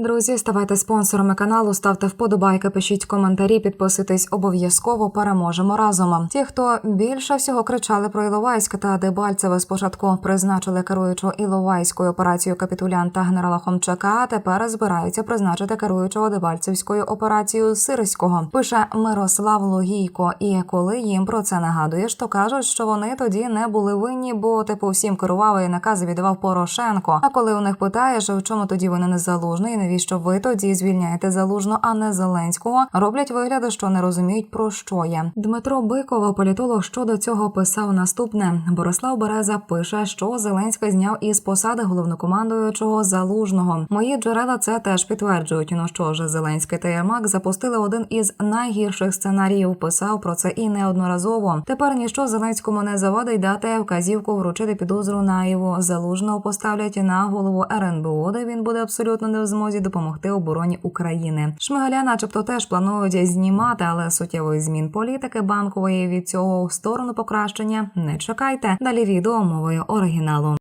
Друзі, ставайте спонсорами каналу, ставте вподобайки, пишіть коментарі, підписуйтесь обов'язково. Переможемо разом. Ті, хто більше всього кричали про Іловайськ та Дебальцеве, спочатку призначили керуючого Іловайською операцією капітулянта генерала Хомчака. Тепер збираються призначити керуючого Дебальцевською операцією Сирського. Пише Мирослав Логійко. І коли їм про це нагадуєш, то кажуть, що вони тоді не були винні, бо типу всім керував і накази віддавав Порошенко. А коли у них питаєш, в чому тоді вони не залужний, і навіщо ви тоді звільняєте залужно, а не Зеленського, роблять вигляд, що не розуміють про що є. Дмитро Бикова, політолог, щодо цього писав наступне: Борислав Береза пише, що Зеленський зняв із посади головнокомандуючого залужного. Мої джерела це теж підтверджують. Ну що ж, Зеленський та Єрмак запустили один із найгірших сценаріїв. Писав про це і неодноразово. Тепер ніщо Зеленському не завадить дати вказівку вручити підозру Наєву. Залужного поставлять на голову РНБО, де він буде абсолютно не в змозі допомогти обороні України. Шмигаля, начебто, теж планують знімати, але суттєвих змін політики банкової від цього в сторону покращення не чекайте. Далі відео мовою оригіналу.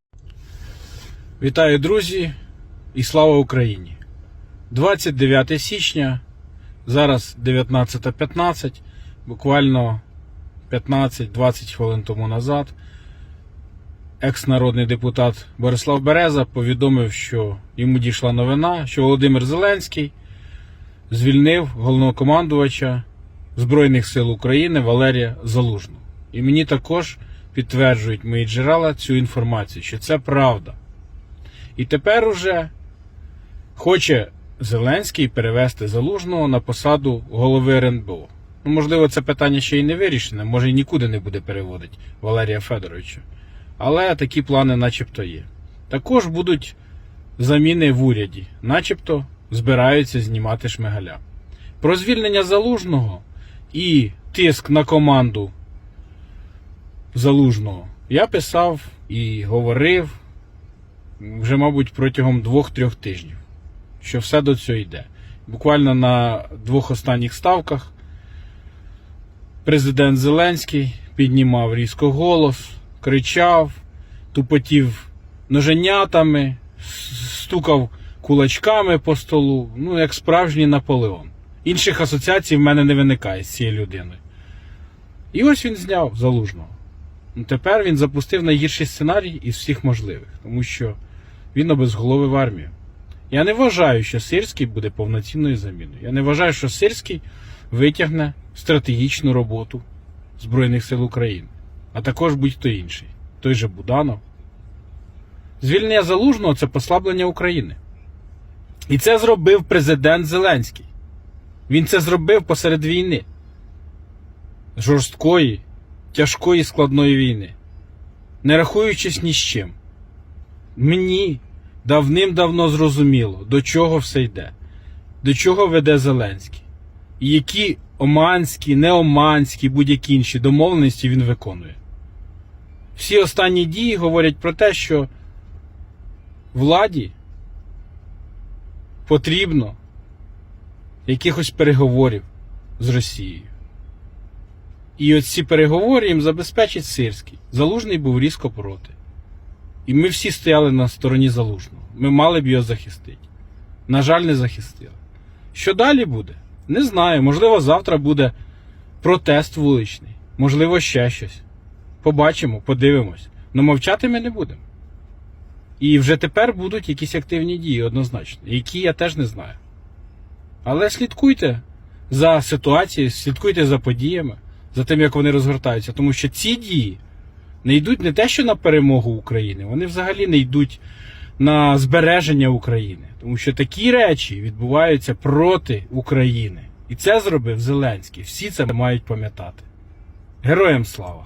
Вітаю, друзі, і слава Україні! 29 січня, зараз 19.15, буквально 15-20 хвилин тому назад. Екс-народний депутат Борислав Береза повідомив, що йому дійшла новина, що Володимир Зеленський звільнив головнокомандувача Збройних сил України Валерія Залужного. І мені також підтверджують мої джерела цю інформацію, що це правда. І тепер уже хоче Зеленський перевести Залужного на посаду голови РНБО. Ну, можливо, це питання ще й не вирішене, може і нікуди не буде переводити Валерія Федоровича. Але такі плани начебто є. Також будуть заміни в уряді, начебто збираються знімати шмигаля. Про звільнення залужного і тиск на команду залужного я писав і говорив вже, мабуть, протягом двох-трьох тижнів, що все до цього йде. Буквально на двох останніх ставках президент Зеленський піднімав різко голос, кричав, тупотів ноженятами, стукав кулачками по столу, ну, як справжній Наполеон. Інших асоціацій в мене не виникає з цією людиною. І ось він зняв залужного. Ну, Тепер він запустив найгірший сценарій із всіх можливих, тому що він обезголовив армію. Я не вважаю, що Сирський буде повноцінною заміною. Я не вважаю, що Сирський витягне стратегічну роботу Збройних сил України, а також будь-хто інший, той же Буданов. Звільнення залужного це послаблення України. І це зробив президент Зеленський. Він це зробив посеред війни. Жорсткої, тяжкої складної війни, не рахуючись ні з чим. Мені давним-давно зрозуміло, до чого все йде, до чого веде Зеленський, і які оманські, неоманські, будь-які інші домовленості він виконує. Всі останні дії говорять про те, що владі потрібно якихось переговорів з Росією. І от ці переговори їм забезпечить Сирський. Залужний був різко проти. І ми всі стояли на стороні Залужного. Ми мали б його захистити. На жаль, не захистили. Що далі буде? Не знаю. Можливо, завтра буде протест вуличний, можливо, ще щось. Побачимо, подивимось. Но мовчати ми не будемо. І вже тепер будуть якісь активні дії, однозначно, які я теж не знаю. Але слідкуйте за ситуацією, слідкуйте за подіями, за тим, як вони розгортаються, тому що ці дії не йдуть не те, що на перемогу України, вони взагалі не йдуть на збереження України. Тому що такі речі відбуваються проти України. І це зробив Зеленський. Всі це мають пам'ятати. Героям слава!